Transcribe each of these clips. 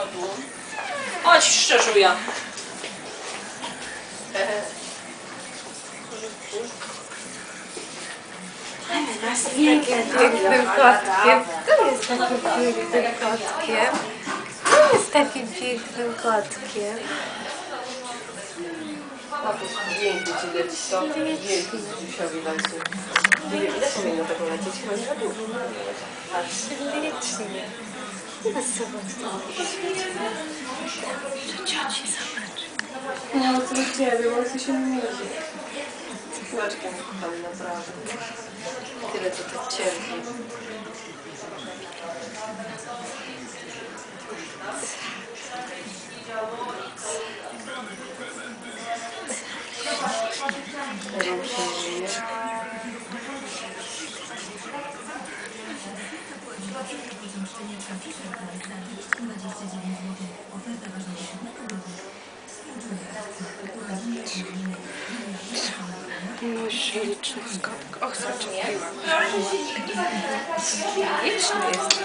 przodu. Chodź, szczerzuja. pięknym kotkiem. Kto jest takim pięknym kotkiem? Kto jest takim pięknym kotkiem? Zdjęcie ci leci to. Zdjęcie Zusiowi dajcie. Nie wiem, ile powinno tego lecieć? Chyba nie za No zobacz. Do cioci zobacz. No co do ciebie, bo chcę się mierzy. Kółeczkę tam naprawdę. Tyle co to cierpi. Ruszenie. Śliczny skotek. Och, zaczepiła. Śliczny jest.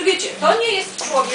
Czy wiecie, to nie jest człowiek,